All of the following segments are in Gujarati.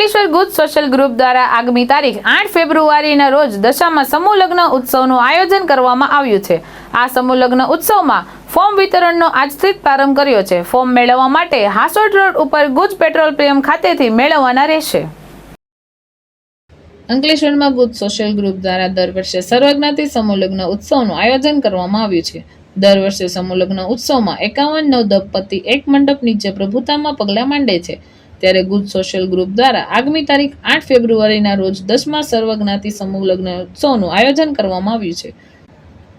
અંકલેશ્વર ગુજ સોશિયલ ગ્રુપ દ્વારા આગામી તારીખ આઠ ફેબ્રુઆરીના રોજ દશામાં સમૂહ લગ્ન ઉત્સવનું આયોજન કરવામાં આવ્યું છે. આ સમૂહ લગ્ન ઉત્સવમાં ફોર્મ વિતરણનો આજથી પ્રારંભ કર્યો છે. ફોર્મ મેળવવા માટે હાસોડ રોડ ઉપર ગુજ પેટ્રોલ પ્રેમ ખાતેથી મેળવવાના રહેશે. અંકલેશ્વરમાં ગુજ સોશિયલ ગ્રુપ દ્વારા દર વર્ષે સર્વજ્ઞાતિ સમૂહ લગ્ન ઉત્સવનું આયોજન કરવામાં આવ્યું છે. દર વર્ષે સમૂહ લગ્ન ઉત્સવમાં એકાવન નવ દંપતિ એક મંડપ નીચે પ્રભુતામાં પગલાં માંડે છે. ત્યારે ગુજ સોશિયલ ગ્રુપ દ્વારા આગામી તારીખ આઠ ફેબ્રુઆરીના રોજ દસમા સર્વજ્ઞાતિ સમૂહ લગ્ન ઉત્સવનું આયોજન કરવામાં આવ્યું છે.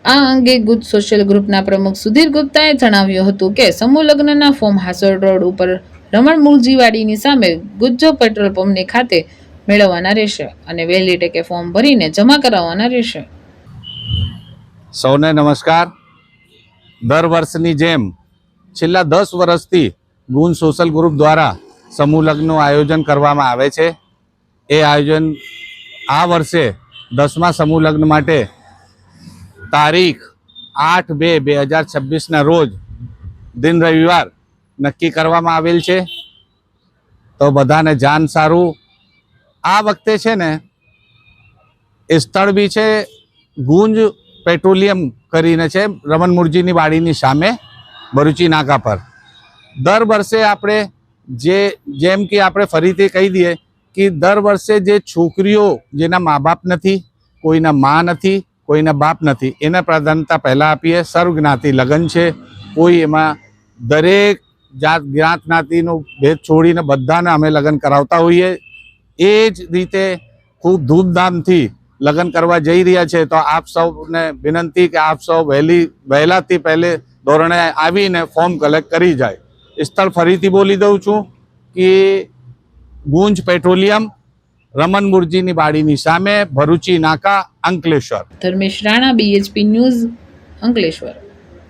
આ અંગે ગુજ સોશિયલ ગ્રુપના પ્રમુખ સુધીર ગુપ્તાએ જણાવ્યું હતું કે, સમૂહ લગ્નના ફોર્મ હાસોર રોડ ઉપર રમણ મૂળજીવાડીની સામે ગુજ્જો પેટ્રોલ પંપની ખાતે મેળવવાના રહેશે અને વહેલી ટકે ફોર્મ ભરીને જમા કરાવવાના રહેશે. સૌને નમસ્કાર. દર વર્ષની જેમ છેલ્લા દસ વર્ષથી ગુણ સોશિયલ ગ્રુપ દ્વારા સમૂહ આયોજન કરવામાં આવે છે. એ આયોજન આ વર્ષે દસમા સમૂહ લગ્ન માટે તારીખ આઠ બે બે હજાર છવ્વીસના રોજ દિન રવિવાર નક્કી કરવામાં આવેલ છે. તો બધાને જાન સારું. આ વખતે છે ને એ સ્થળ બી છે ગુંજ પેટ્રોલિયમ કરીને છે રમન મુરજીની વાડીની સામે ભરૂચી નાકા પર. દર વર્ષે આપણે જે, જેમ કે આપણે ફરીથી કહી દઈએ કે દર વર્ષે જે છોકરીઓ જેના મા બાપ નથી, કોઈના મા નથી, કોઈના બાપ નથી, એને પ્રાધાન્યતા પહેલાં આપીએ. સર્વજ્ઞાતિ લગ્ન છે. કોઈ એમાં દરેક જાત, જ્ઞાત, જ્ઞાતિનો ભેદ છોડીને બધાને અમે લગ્ન કરાવતા હોઈએ. એ જ રીતે ખૂબ ધૂમધામથી લગ્ન કરવા જઈ રહ્યા છે. તો આપ સૌને વિનંતી કે આપ સૌ વહેલી, વહેલાથી પહેલે ધોરણે આવીને ફોર્મ કલેક્ટ કરી જાય. સ્થળ ફરીથી બોલી દઉં છું કે ગુંજ પેટ્રોલિયમ, રમન મુરજીની બાડીની સામે Bharuchi Naka Ankleshwar. Dharmesh Rana BHP news Ankleshwar.